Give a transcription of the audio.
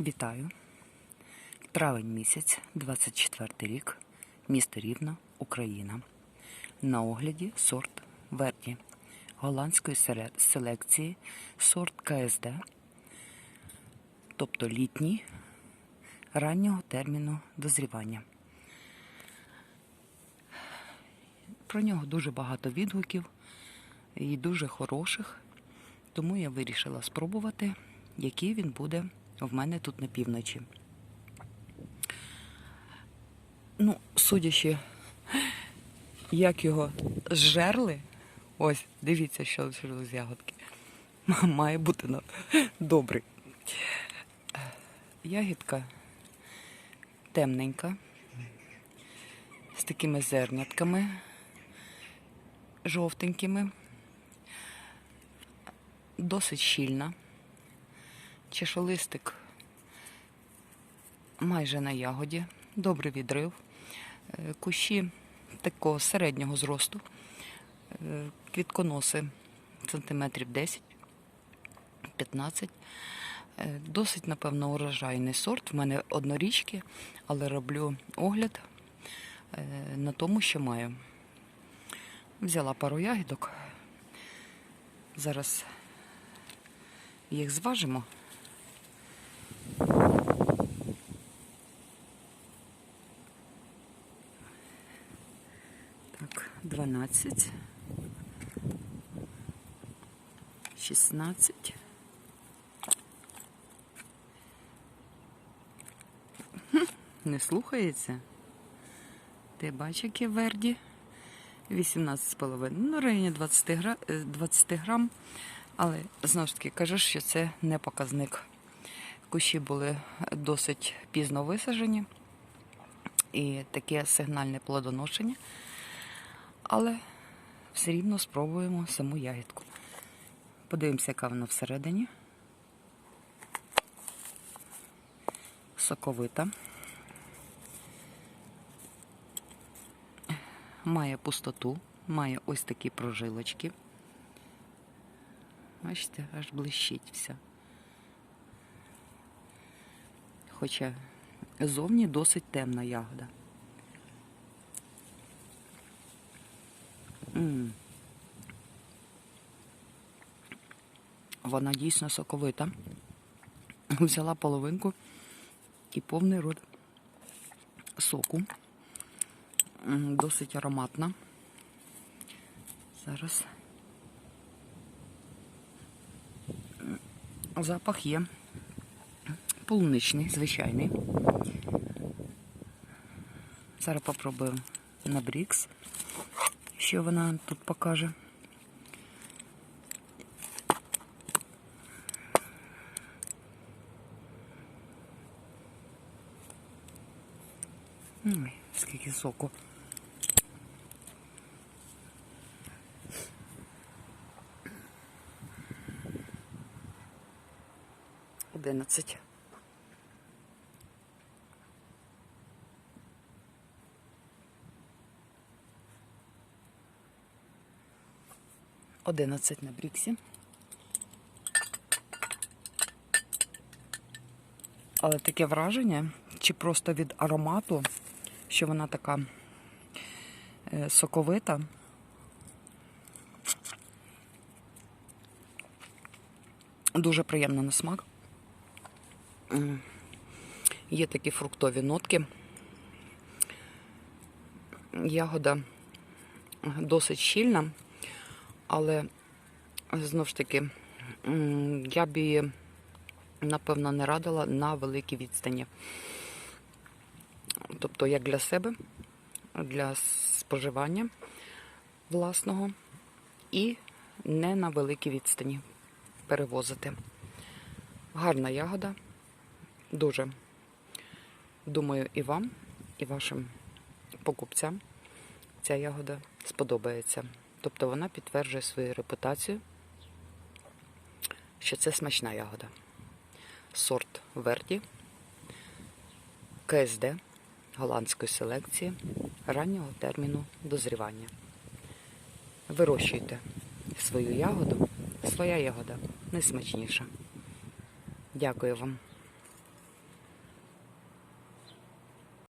Вітаю. Травень місяць, 24 рік, місто Рівно, Україна. На огляді сорт Верді голландської селекції, сорт КСД, тобто літній, раннього терміну дозрівання. Про нього дуже багато відгуків і дуже хороших, тому я вирішила спробувати, який він буде в мене тут на півночі. Ну, судячи, як його зжерли, ось, дивіться, що з ягодки. Має бути ну, добрий. Ягідка темненька, з такими зернятками жовтенькими, досить щільна. Чешолистик майже на ягоді, добрий відрив. Е, Кущі такого середнього зросту, Е, квітконоси сантиметрів 10-15. Е, Досить, напевно, урожайний сорт. В мене однорічки, але роблю огляд на тому, що маю. Взяла пару ягідок. Зараз їх зважимо. Так, 12, 16. Не слухається. Ти бачиш, які верді? 18,5. Ну, районі 20 гра- е, 20 грам. Але знову ж таки кажу, що це не показник. Кущі були досить пізно висаджені і таке сигнальне плодоношення. Але все рівно спробуємо саму ягідку. Подивимося, яка вона всередині. Соковита. Має пустоту, має ось такі прожилочки. Бачите, аж блищить вся. Хоча зовні досить темна ягода. Вона дійсно соковита. Взяла половинку і повний рот соку. Досить ароматна. Зараз. Запах є. Полуничний, звичайний. Зараз попробую на Брікс, що вона тут покаже. Ой, скільки соку. Одинадцять. Одинадцять на бріксі. Але таке враження, чи просто від аромату, що вона така е, соковита. Дуже приємна на смак. Є такі фруктові нотки. Ягода досить щільна, але знову ж таки, я б її, напевно, не радила на великій відстані. Тобто, як для себе, для споживання власного і не на великій відстані перевозити. Гарна ягода. Дуже. Думаю, і вам, і вашим покупцям ця ягода сподобається. Тобто вона підтверджує свою репутацію, що це смачна ягода. Сорт Верді, КСД голландської селекції раннього терміну дозрівання. Вирощуйте свою ягоду, своя ягода найсмачніша. Дякую вам.